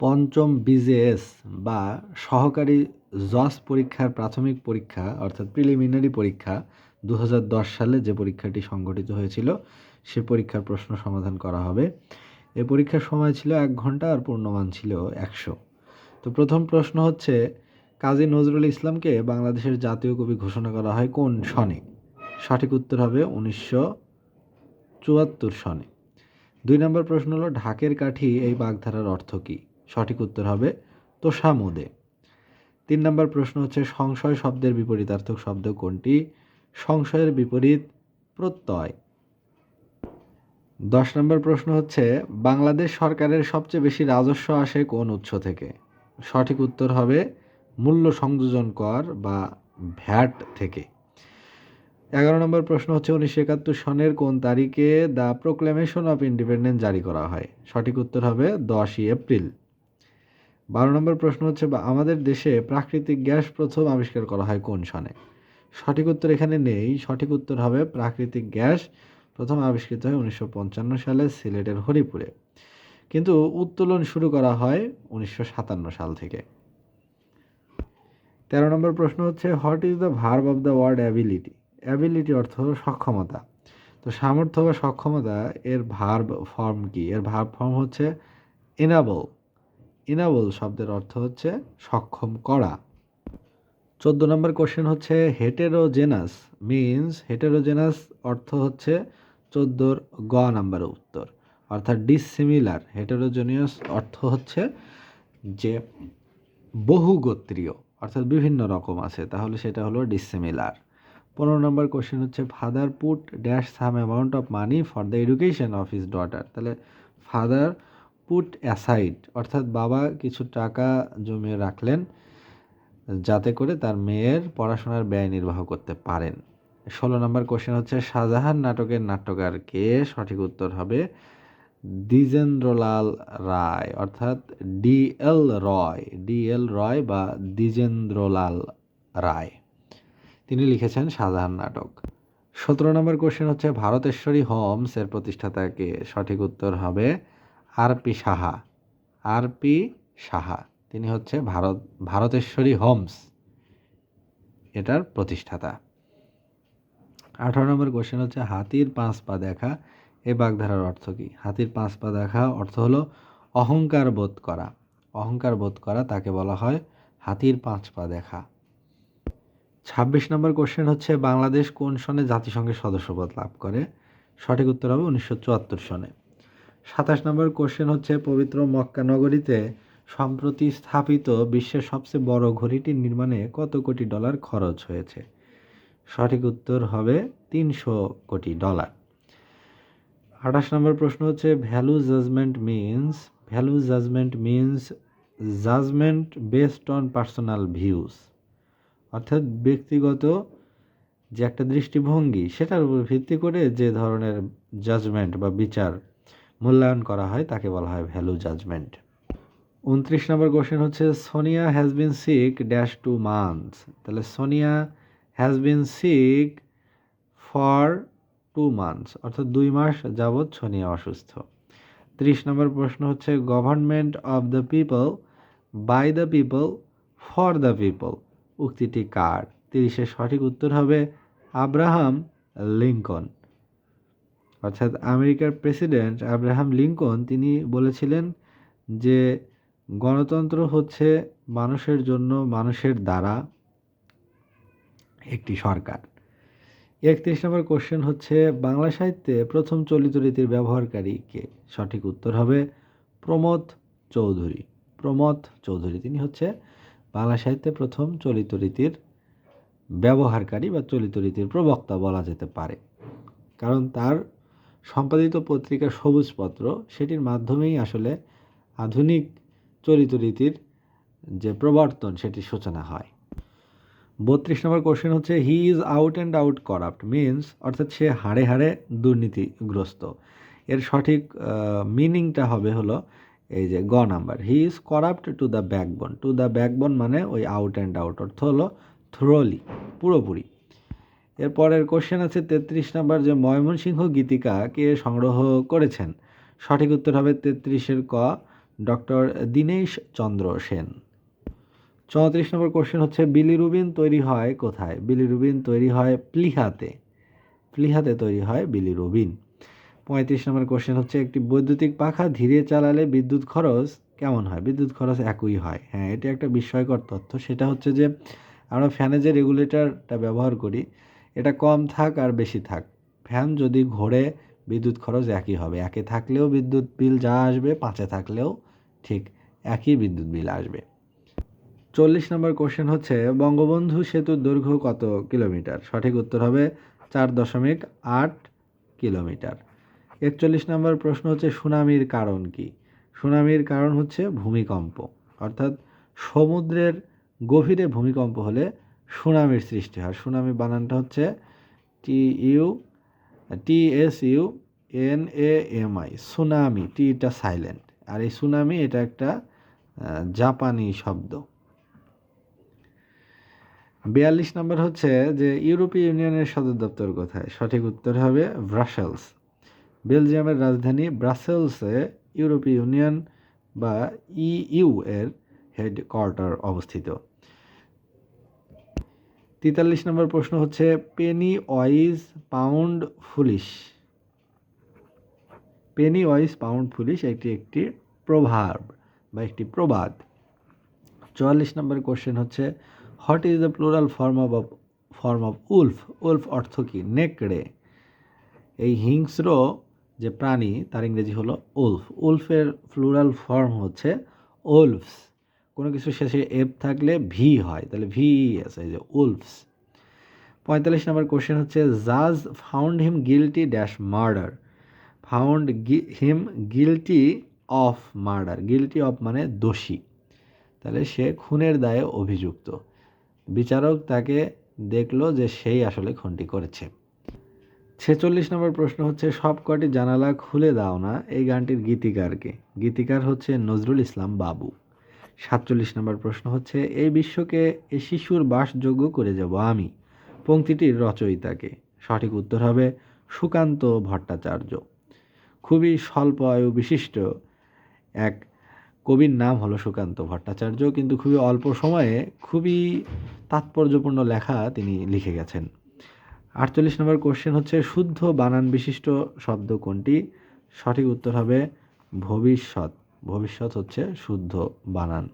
পঞ্চম বিজেএস বা সহকারী জজ পরীক্ষার প্রাথমিক পরীক্ষা, অর্থাৎ প্রিলিমিনারি পরীক্ষা দু হাজার দশ সালে যে পরীক্ষাটি সংগঠিত হয়েছিল, সে পরীক্ষার প্রশ্ন সমাধান করা হবে। এ পরীক্ষার সময় ছিল এক ঘণ্টা আর পূর্ণমান ছিল একশো। তো প্রথম প্রশ্ন হচ্ছে, কাজী নজরুল ইসলামকে বাংলাদেশের জাতীয় কবি ঘোষণা করা হয় কোন সনে? সঠিক উত্তর হবে উনিশশো চুয়াত্তর সনে। দুই নম্বর প্রশ্ন হলো, ঢাকের কাঠি এই বাগধারার অর্থ কী? সঠিক উত্তর হবে তোষামুদে। তিন নম্বর প্রশ্ন হচ্ছে, সংশয় শব্দের বিপরীতার্থক শব্দ কোনটি? সংশয়ের বিপরীত প্রত্যয়। দশ নম্বর প্রশ্ন হচ্ছে, বাংলাদেশ সরকারের সবচেয়ে বেশি রাজস্ব আসে কোন উৎস থেকে? সঠিক উত্তর হবে মূল্য সংযোজন কর বা ভ্যাট থেকে। এগারো নম্বর প্রশ্ন হচ্ছে, উনিশশো একাত্তর সনের কোন তারিখে দ্য প্রোক্লেমেশন অফ ইন্ডিপেন্ডেন্স জারি করা হয়? সঠিক উত্তর হবে দশই এপ্রিল। বারো নম্বর প্রশ্ন হচ্ছে আমাদের দেশে প্রাকৃতিক গ্যাস প্রথম আবিষ্কার করা হয় কোন সনে সঠিক উত্তর এখানে নেই। সঠিক উত্তর হবে প্রাকৃতিক গ্যাস প্রথম আবিষ্কৃত হয় উনিশশো পঞ্চান্ন সালে সিলেটের হরিপুরে। কিন্তু উত্তোলন শুরু করা হয় উনিশশো সাতান্ন সাল থেকে। তেরো নম্বর প্রশ্ন হচ্ছে, what is the verb of the word ability? Ability অর্থ সক্ষমতা। তো সামর্থ্য বা সক্ষমতা, এর ভার্ব ফর্ম কি? এর ভার্ব ফর্ম হচ্ছে ইনাবল ইনাবল শব্দের অর্থ হচ্ছে সক্ষম করা। চোদ্দ নম্বর কোশ্চেন হচ্ছে হেটেরোজেনাস মিন্স হেটেরোজেনাস অর্থ হচ্ছে চোদ্দোর গ নাম্বার উত্তর। অর্থাৎ ডিসিমিলার হেটেরোজেনিয়াস অর্থ হচ্ছে যে বহুগোত্রীয়, অর্থাৎ বিভিন্ন রকম আছে, তাহলে সেটা হলো ডিসিমিলার পনেরো নম্বর কোশ্চেন হচ্ছে father put dash some amount of money for the education of his daughter তাহলে ফাদার পুট অ্যাসাইড অর্থাৎ বাবা কিছু টাকা জমিয়ে রাখলেন যাতে করে তার মেয়ের পড়াশোনার ব্যয় নির্বাহ করতে পারেন। ষোলো নম্বর কোশ্চেন হচ্ছে, শাহজাহান নাটকের নাট্যকার কে? সঠিক উত্তর হবে দ্বিজেন্দ্রলাল রায়, অর্থাৎ ডি এল রয়, ডি এল রয় বা দ্বিজেন্দ্রলাল রায়। তিনি লিখেছেন শাহজাহান নাটক। সতেরো নম্বর কোশ্চেন হচ্ছে, ভারতেশ্বরী হোমস এর প্রতিষ্ঠাতাকে সঠিক উত্তর হবে R P Saha R P Saha. তিনি হচ্ছে ভারত, ভারতেশ্বরী হোমস এটার প্রতিষ্ঠাতা। আঠারো নম্বর কোশ্চেন হচ্ছে, হাতির পাঁচ পা দেখা এ বাগধারার অর্থ কী? হাতির পাঁচ পা দেখা অর্থ হলো অহংকার বোধ করা। অহংকার বোধ করা তাকে বলা হয় হাতির পাঁচ পা দেখা। ছাব্বিশ নম্বর কোশ্চেন হচ্ছে, বাংলাদেশ কোন সনে জাতিসংঘের সদস্যপদ লাভ করে? সঠিক উত্তর হবে উনিশশো চুয়াত্তর সনে। সাতাশ নম্বর কোশ্চেন হচ্ছে, পবিত্র মক্কা নগরীতে সম্প্রতি স্থাপিত বিশ্বের সবচেয়ে বড় ঘড়িটি নির্মাণে কত কোটি ডলার খরচ হয়েছে? সঠিক উত্তর হবে তিনশো কোটি ডলার। আঠাশ নম্বর প্রশ্ন হচ্ছে, value judgement means value judgement means judgement based on personal views অর্থাৎ ব্যক্তিগত যে একটা দৃষ্টিভঙ্গি, সেটার উপর ভিত্তি করে যে ধরনের জাজমেন্ট বা বিচার মূল্যায়ন করা হয়, তাকে বলা হয় ভ্যালু জাজমেন্ট। উনত্রিশ নম্বর কোশ্চেন হচ্ছে, Sonia has been sick dash two months তাহলে Sonia has been sick for two months অর্থাৎ দুই মাস যাবৎ সোনিয়া অসুস্থ। ত্রিশ নম্বর প্রশ্ন হচ্ছে government of the people by the people for the people উক্তিটি কার? তিরিশের সঠিক উত্তর হবে আব্রাহাম লিঙ্কন। অর্থাৎ আমেরিকার প্রেসিডেন্ট আব্রাহাম লিঙ্কন, তিনি বলেছিলেন যে গণতন্ত্র হচ্ছে মানুষের জন্য মানুষের দ্বারা একটি সরকার। একত্রিশ নম্বর কোশ্চেন হচ্ছে, বাংলা সাহিত্যে প্রথম চলিত রীতির ব্যবহারকারী কে? সঠিক উত্তর হবে প্রমোদ চৌধুরী। প্রমোদ চৌধুরী, তিনি হচ্ছে বাংলা সাহিত্যে প্রথম চলিত রীতির ব্যবহারকারী বা চলিত রীতির প্রবক্তা বলা যেতে পারে। কারণ তার সম্পাদিত পত্রিকা সবুজপত্র সেটির মাধ্যমেই আসলে আধুনিক চলিত রীতির যে প্রবর্তন, সেটির সূচনা হয়। বত্রিশ নম্বর কোশ্চেন হচ্ছে he is out and out corrupt means অর্থাৎ সে হাড়ে হাড়ে দুর্নীতিগ্রস্ত। এর সঠিক মিনিংটা হবে হলো এই যে গ number he is corrupt to the backbone to the backbone মানে ওই আউট অ্যান্ড আউট অর্থ হলো থ্রোলি পুরোপুরি। এরপরের কোশ্চেন আছে তেত্রিশ নাম্বার যে ময়মনসিংহ গীতিকা কে সংগ্রহ করেছেন? সঠিক উত্তর হবে তেত্রিশের ক, ডক্টর দীনেশ চন্দ্র সেন। চৌত্রিশ নম্বর কোশ্চেন হচ্ছে বিলিরুবিন তৈরি হয় কোথায়? বিলিরুবিন তৈরি হয় প্লিহাতে। প্লিহাতে তৈরি হয় বিলিরুবিন পঁয়ত্রিশ নম্বর কোশ্চেন হচ্ছে, একটি বৈদ্যুতিক পাখা ধীরে চালালে বিদ্যুৎ খরচ কেমন হয়? বিদ্যুৎ খরচ একই হয়। হ্যাঁ এটা একটা বিস্ময়কর তথ্য। সেটা হচ্ছে যে, আমরা ফ্যানে যে রেগুলেটরটা ব্যবহার করি এটা কম থাক আর বেশি থাক। ফ্যান যদি ঘোরে, বিদ্যুৎ খরচ একই হবে। একে থাকলেও বিদ্যুৎ বিল যা আসবে, পাঁচে থাকলেও ঠিক একই বিদ্যুৎ বিল আসবে। চল্লিশ নম্বর কোশ্চেন হচ্ছে, বঙ্গবন্ধু সেতুর দৈর্ঘ্য কত কিলোমিটার? সঠিক উত্তর হবে চার দশমিক আট কিলোমিটার। একচল্লিশ নম্বর প্রশ্ন হচ্ছে, সুনামির কারণ কি? সুনামির কারণ হচ্ছে ভূমিকম্প। অর্থাৎ সমুদ্রের গভীরে ভূমিকম্প হলে সুনামির সৃষ্টি হয়। সুনামি বানানটা হচ্ছে T U T S U N A M I tsunami টিটা সাইলেন্ট। আর এই সুনামি এটা একটা জাপানি শব্দ। বিয়াল্লিশ নম্বর হচ্ছে যে ইউরোপীয় ইউনিয়নের সদর দপ্তর কোথায়? সঠিক উত্তর হবে ব্রাসেলস। বেলজিয়ামের রাজধানী ব্রাসেলসে ইউরোপীয় ইউনিয়ন বা ইইউ এর হেডকোয়ার্টার অবস্থিত। তেতাল্লিশ নম্বর প্রশ্ন হচ্ছে penny wise pound foolish penny wise pound foolish একটি একটি প্রভাব বা একটি প্রবাদ। চুয়াল্লিশ নম্বর কোশ্চেন হচ্ছে what is the plural form of form of wolf wolf অর্থ কি? নেকড়ে। এই হিংস্র যে প্রাণী, তার ইংরেজি হলো উলফ উলফের প্লুরাল ফর্ম হচ্ছে উলফস কোনো কিছু শেষে এফ থাকলে ভি হয়, তাহলে ভি আছে যে উলফস। পঁয়তাল্লিশ নম্বর কোশ্চেন হচ্ছে, জাজ found him guilty dash murder found him guilty of murder guilty of মানে দোষী। তাহলে সে খুনের দায়ে অভিযুক্ত। বিচারক তাকে দেখল যে সেই আসলে খুনটি করেছে। ছেচল্লিশ নম্বর প্রশ্ন হচ্ছে, সব কটি জানালা খুলে দাও না? এই গানটির গীতিকারকে। গীতিকার হচ্ছে নজরুল ইসলাম বাবু। সাতচল্লিশ নম্বর প্রশ্ন হচ্ছে এই বিশ্বকে এ শিশুর বাসযোগ্য করে যাব আমি? পংক্তিটির রচয়িতাকে। সঠিক উত্তর হবে, সুকান্ত ভট্টাচার্য। খুবই স্বল্প আয়ু বিশিষ্ট এক কবির নাম হলো সুকান্ত ভট্টাচার্য, কিন্তু খুবই অল্প সময়ে খুবই তাৎপর্যপূর্ণ লেখা তিনি লিখে গেছেন। আটচল্লিশ নম্বর কোশ্চেন হচ্ছে, শুদ্ধ বানান বিশিষ্ট শব্দ কোনটি? সঠিক উত্তর হবে, ভবিষ্যৎ। ভবিষ্যৎ হচ্ছে শুদ্ধ বানান।